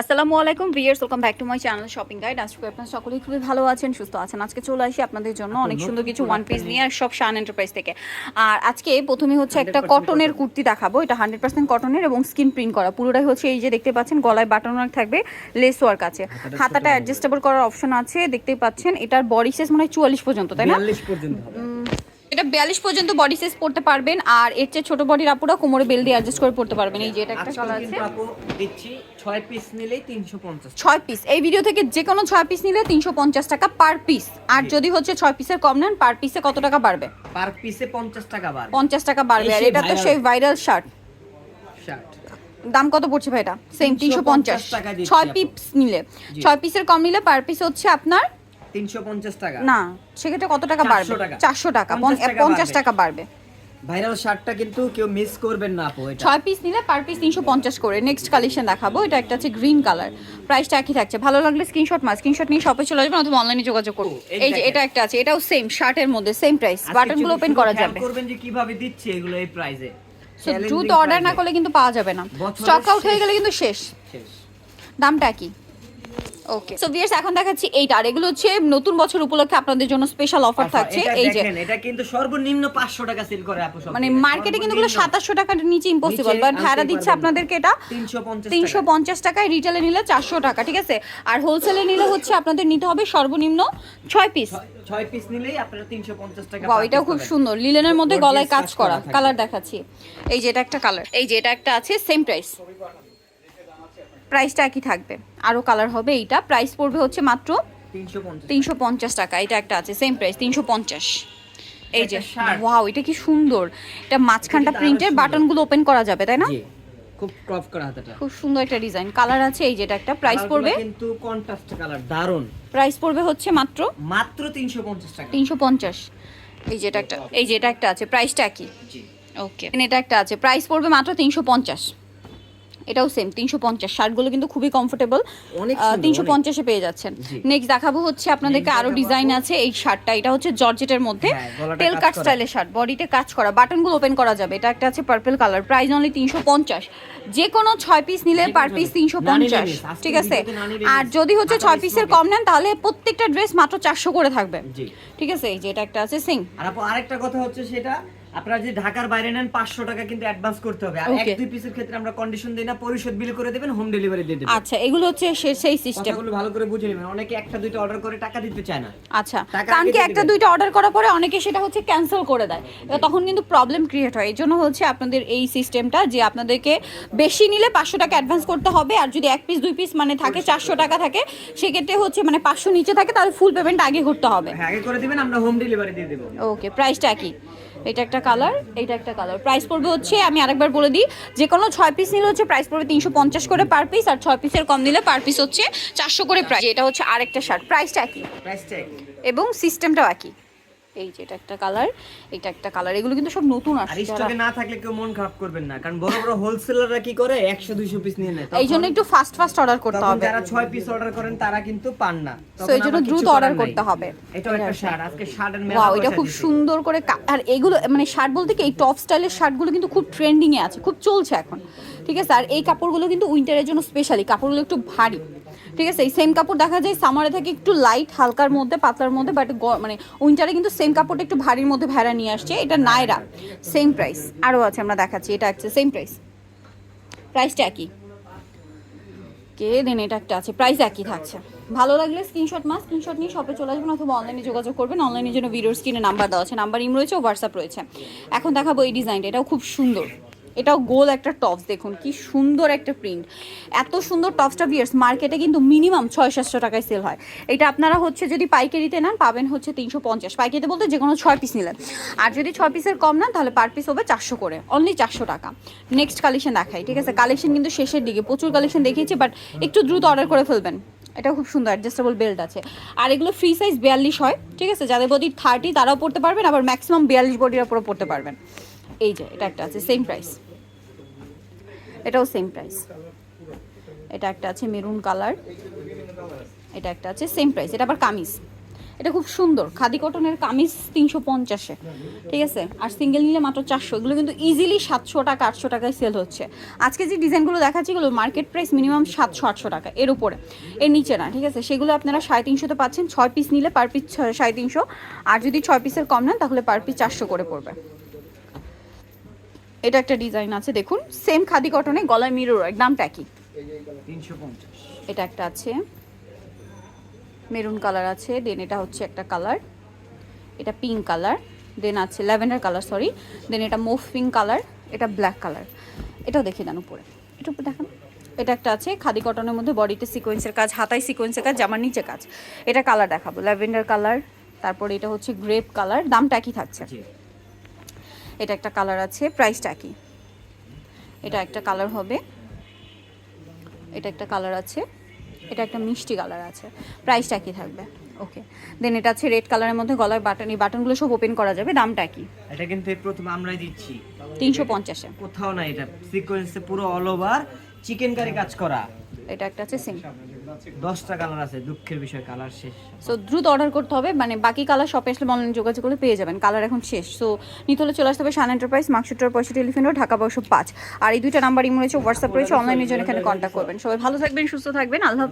আসসালামু আলাইকুম viewers welcome back to my channel shopping guide আজকে আপনারা সকলেই খুবই ভালো আছেন সুস্থ আছেন। আজকে চলে আসি আপনাদের জন্য অনেক সুন্দর কিছু ওয়ান পিস নিয়ে আর সব শান এন্টারপ্রাইজ থেকে। আর আজকে প্রথমে হচ্ছে একটা কটনের কুর্তি দেখাবো। এটা হান্ড্রেড পার্সেন্ট কটনের এবং স্কিন প্রিন্ট করা। পুরোটাই হচ্ছে এই যে দেখতে পাচ্ছেন গলায় বাটন ওয়ার্ক থাকবে লেস ওয়ার্ক আছে। হাতাটা অ্যাডজাস্টেবল করার অপশন আছে দেখতেই পাচ্ছেন। এটার বডি সাইজ মানে চুয়াল্লিশ পর্যন্ত তাই না? পর্যন্ত এটা বিয়াল্লিশ পর্যন্ত বডি সাইজ পড়তে পারবেন আর এর চেয়ে ছোট বডির আপুরা কোমরে বেল দিয়ে অ্যাডজাস্ট করে পড়তে পারবেন। এই যে এটা একটা কালার আছে। আপু দিচ্ছি পিস নিলেই পিস এই ভিডিও থেকে যে কোনো পিস নিলে তিনশো পঞ্চাশ টাকা পার পিস আর যদি হচ্ছে পিসের কম নেন পার পিসে কত টাকা বাড়বে? পার পিসে পঞ্চাশ টাকা টাকা বাড়বে। আর এটা তো সেই ভাইরাল শার্ট শার্ট দাম কত পড়ছে ভাই এটা? সেম 350 টাকা পিস নিলে। পিসের কম নিলে পার পিস হচ্ছে আপনার তিনশো পঞ্চাশ টাকা। না সেক্ষেত্রে কত টাকা বাড়বে? টাকা। চারশো টাকা 50 টাকা বাড়বে। ভাইরাল শার্টটা কিন্তু কেউ মিস করবেন না আপু এটা। ছয় পিস নিলে পার পিস তিনশো পঞ্চাশ করে। নেক্সট কালেকশন দেখাবো। এটা একটা আছে গ্রিন কালার প্রাইসটা একই থাকছে। ভালো লাগলে স্ক্রিনশট মাস স্ক্রিনশট নিয়ে শপে চলে আসবেন অথবা অনলাইনে যোগাযোগ করুন। এই যে এটা একটা আছে। এটাও সেম শার্টের মধ্যে সেম প্রাইস বাটনগুলো ওপেন করা যাবে। করবেন যে কীভাবে দিচ্ছে এগুলো এই প্রাইজে সো দ্রুত অর্ডার না করলে কিন্তু পাওয়া যাবে না। স্টক আউট হয়ে গেলে কিন্তু শেষ। শেষ। দামটা কি ওকে সো ভিয়ার্স এখন দেখাচ্ছি এইটা। আর এগুলো হচ্ছে নতুন বছর উপলক্ষে আপনাদের জন্য স্পেশাল অফার থাকছে। এই যে এটা কিন্তু সর্বনিম্ন পাঁচশো টাকা সেল করে আপু মানে মার্কেটে কিন্তু এগুলো সর্বনিম্ন। সাতাশশো টাকার নিচে ইম্পসিবল বাট ভাড়া দিচ্ছে আপনাদেরকে এটা 350 তিনশো টাকা। পঞ্চাশ টাকায়। রিটেলে নিলে চারশো টাকা ঠিক আছে? আর হোলসেলে নিলে হচ্ছে আপনাদের নিতে হবে সর্বনিম্ন ছয় পিস ছয়- পিস নিলেই আপনারা টাকা খুব সুন্দর। লিলেনের মধ্যে গলায় কাজ করা। কালার দেখাচ্ছি। এই যে এটা একটা কালার এই যে এটা একটা আছে সেম প্রাইস প্রাইসটা একই থাকবে। আরও কালার হবে এইটা। প্রাইস পড়বে হচ্ছে মাত্র তিনশো পঞ্চাশ টাকা। এটা একটা আছে সেম প্রাইস তিনশো পঞ্চাশ। এই যে ওয়াও এটা কি সুন্দর। এটা মাঝখানটা এটা প্রিন্টের। বাটনগুলো ওপেন করা যাবে তাই না? খুব ক্রপ করা হাতাটা। খুব সুন্দর একটা ডিজাইন কালার আছে এই যেটা একটা। প্রাইস পড়বে? কিন্তু কন্ট্রাস্ট কালার দারুণ প্রাইস পড়বে হচ্ছে মাত্র? মাত্র 350 টাকা। তিনশো পঞ্চাশ। এই যেটা একটা এই যেটা একটা আছে প্রাইসটা কি জি। ওকে এটা একটা আছে প্রাইস পড়বে মাত্র তিনশো পঞ্চাশ। এটাও সেম তিনশো পঞ্চাশ। শার্টগুলো কিন্তু খুবই কমফোর্টেবল তিনশো পঞ্চাশে পেয়ে যাচ্ছেন। নেক্সট দেখাবো হচ্ছে আপনাদেরকে আরও ডিজাইন আছে এই শার্টটা। এটা হচ্ছে জর্জেটের মধ্যে তেল কাট। স্টাইলের শার্ট বডিতে কাজ করা। বাটনগুলো ওপেন করা যাবে। এটা একটা আছে পার্পল কালার প্রাইস অনলি তিনশো পঞ্চাশ। যে কোনো ছয় পিস নিলে পার পিস তিনশো পঞ্চাশ ঠিক আছে? আর যদি হচ্ছে ছয় পিসের। কম নেন তাহলে প্রত্যেকটা ড্রেস মাত্র চারশো করে থাকবে। ঠিক আছে? এই যে এটা একটা আছে সিং আর আরেকটা কথা হচ্ছে সেটা আপনারা যদি ঢাকার বাইরে নেন 500 টাকা কিন্তু অ্যাডভান্স করতে হবে। আর এক দুই পিসের ক্ষেত্রে আমরা কন্ডিশন দেই না পরিশোধ বিল করে দেবেন হোম ডেলিভারি দিয়ে দেবেন। আচ্ছা এগুলো হচ্ছে সেই সিস্টেম কথাগুলো ভালো করে বুঝে নেবেন। অনেকে একটা দুইটা অর্ডার করে টাকা দিতে চায় না। আচ্ছা কারণ কি একটা দুইটা অর্ডার করার পরে অনেকে সেটা হচ্ছে ক্যান্সেল করে দেয়। তখন কিন্তু প্রবলেম ক্রিয়েট হয়। এই জন্য হচ্ছে আপনাদের এই সিস্টেমটা যে আপনাদেরকে বেশি নিলে পাঁচশো টাকা অ্যাডভান্স করতে হবে আর যদি এক পিস দুই পিস মানে থাকে চারশো টাকা থাকে সেক্ষেত্রে হচ্ছে মানে পাঁচশো নিচে থাকে তাহলে ফুল পেমেন্ট আগে করতে হবে। হ্যাঁ আগে করে দিবেন আমরা হোম ডেলিভারি দিয়ে দেবো। ওকে প্রাইসটা কি এটা একটা কালার এটা একটা কালার প্রাইস পড়বে হচ্ছে আমি আরেকবার বলে দিই যে কোনো ছয় পিস নিলে হচ্ছে প্রাইস পড়বে তিনশো পঞ্চাশ করে পার পিস আর ছয় পিসের কম নিলে পার পিস হচ্ছে চারশো করে প্রাইস এটা হচ্ছে আরেকটা শার্ট প্রাইসটা একই। এবং সিস্টেমটাও একই। এই যে এটা একটা কালার এটা একটা কালার এগুলো কিন্তু সব নতুন আসছে যারা- স্টকে না থাকলে কেউ মন খারাপ করবেন না কারণ বড় বড় হোলসেলাররা কি করে? 100 200 পিস নিয়ে নেয় এই জন্য একটু ফাস্ট ফাস্ট অর্ডার করতে হবে। যারা 6 পিস অর্ডার করেন তারা কিন্তু পান না। তো এই জন্য দ্রুত অর্ডার করতে হবে। এটাও একটা শার্ট আজকে শার্টের মেলা ওয়াও এটা খুব সুন্দর করে আর এগুলো মানে শার্ট বলতে কি এই টপ স্টাইলের শার্টগুলো কিন্তু খুব ট্রেন্ডিং এ আছে খুব চলছে এখন। ঠিক আছে? আর এই কাপড়গুলো কিন্তু উইন্টারের জন্য স্পেশালি কাপড়গুলো একটু ভারী। ঠিক আছে? এই সেম কাপড় দেখা যায় সামারে থেকে একটু লাইট হালকার মধ্যে পাতলার মধ্যে বাট মানে উইন্টারে কিন্তু সেম কাপড়টা একটু ভারীর মধ্যে ভেড়া নিয়ে আসছে। এটা নায়রা সেম প্রাইস আরও আছে আমরা দেখাচ্ছি এটা আছে সেম প্রাইস প্রাইসটা একই। কে দেন এটা একটা আছে প্রাইস একই থাকছে। ভালো লাগলে স্ক্রিনশট মাস স্ক্রিনশট নিয়ে শপে চলে আসবেন অথবা অনলাইনে যোগাযোগ করবেন। অনলাইনের জন্য ভিডিওর স্ক্রিনে নাম্বার দেওয়া আছে নাম্বার ইম রয়েছে হোয়াটসঅ্যাপ রয়েছে। এখন দেখাবো এই ডিজাইনটা এটাও খুব সুন্দর। এটাও গোল একটা টপস, দেখুন কি সুন্দর একটা প্রিন্ট। এত সুন্দর টপসটা বিয়ার্স মার্কেটে কিন্তু মিনিমাম ছয় সাতশো টাকায় সেল হয়। এটা আপনারা হচ্ছে যদি পাইকারিতে নেন, পাবেন হচ্ছে তিনশো পঞ্চাশ। পাইকারিতে বলতে যে কোনো ছয় পিস নিলেন। আর যদি ছয় পিসের কম নেন, তাহলে পার পিস হবে চারশো করে। অনলি চারশো টাকা। নেক্সট কালেকশন দেখাই, ঠিক আছে? কালেকশন কিন্তু শেষের দিকে, প্রচুর কালেকশন দেখিয়েছি বাট একটু দ্রুত অর্ডার করে ফেলবেন। এটা খুব সুন্দর অ্যাডজাস্টেবল বেল্ট আছে। আর এগুলো ফ্রি সাইজ বিয়াল্লিশ হয়, ঠিক আছে? যাদের বডি থার্টি তারাও পড়তে পারবেন, আবার ম্যাক্সিমাম বিয়াল্লিশ বডির উপরও পড়তে পারবেন। এই যে, এটা একটা আছে সেম প্রাইস এটাও সেম প্রাইস এটা একটা আছে মেরুন কালার এটা একটা আছে সেম প্রাইস এটা আবার কামিজ। এটা খুব সুন্দর, খাদি কটনের কামিজ তিনশো পঞ্চাশে। ঠিক আছে? আর সিঙ্গেল নিলে মাত্র চারশো, এগুলো কিন্তু ইজিলি সাতশো টাকা, আটশো টাকায় সেল হচ্ছে। আজকে যে ডিজাইনগুলো দেখাচ্ছি এগুলো মার্কেট প্রাইস মিনিমাম সাতশো, আটশো টাকা, এর উপরে। এর নিচে না, ঠিক আছে? সেগুলো আপনারা সাড়ে তিনশোতে পাচ্ছেন, ছয় পিস নিলে পার পিস সাড়ে তিনশো। আর যদি ছয় পিসের কম নেন, তাহলে পার পিস চারশো করে পড়বে। এটা একটা ডিজাইন আছে দেখুন। সেম খাদি কটনে গলায় মিরর দামটা কি তিনশো পঞ্চাশ। এটা একটা আছে। মেরুন কালার আছে দেন এটা হচ্ছে একটা কালার এটা পিঙ্ক কালার দেন আছে ল্যাভেন্ডার কালার সরি দেন এটা মুভ পিঙ্ক কালার এটা ব্ল্যাক কালার এটাও দেখে দেন উপরে। এটা উপরে দেখান। এটা একটা আছে খাদি কটনের মধ্যে বডিতে সিকোয়েন্সের কাজ হাতায় সিকোয়েন্সের কাজ জামার নিচে কাজ। এটা কালার দেখাবো ল্যাভেন্ডার কালার তারপরে এটা হচ্ছে গ্রেপ কালার দামটা কি থাকছে। এটা একটা কালার আছে প্রাইসটা কি? এটা একটা কালার হবে। এটা একটা কালার আছে। এটা একটা মিষ্টি কালার আছে। প্রাইসটা কি থাকবে? ওকে দেন এটা আছে রেড কালারের মধ্যে গলায় বাটন এই বাটনগুলো সব ওপেন করা যাবে। দামটা কি? এটা কিন্তু এই প্রথম আমরাই দিচ্ছি। তিনশো পঞ্চাশে কোথাও না এটা সিকোয়েন্সে পুরো অল ওভার চিকেন কারি কাজ করা। এটা একটা আছে সিম দশটা কালার আছে, দুঃখের বিষয় কালার শেষ। সো দ্রুত অর্ডার করতে হবে মানে বাকি কালার শপে আসলে অনলাইন যোগাযোগ করলে পেয়ে যাবেন কালার এখন শেষ। সো নিতে হলে চলে আসতে হবে সান এন্টারপ্রাইজ মার্কশুটার পয়সা টেলিফোন ঢাকা বারোশো পাঁচ। আর এই দুইটা নাম্বার ইমো রয়েছে হোয়াটসঅ্যাপ রয়েছে অনলাইনের জন্য এখানে কন্ট্যাক্ট করবেন। সবাই ভালো থাকবেন, সুস্থ থাকবেন, আল্লাহ।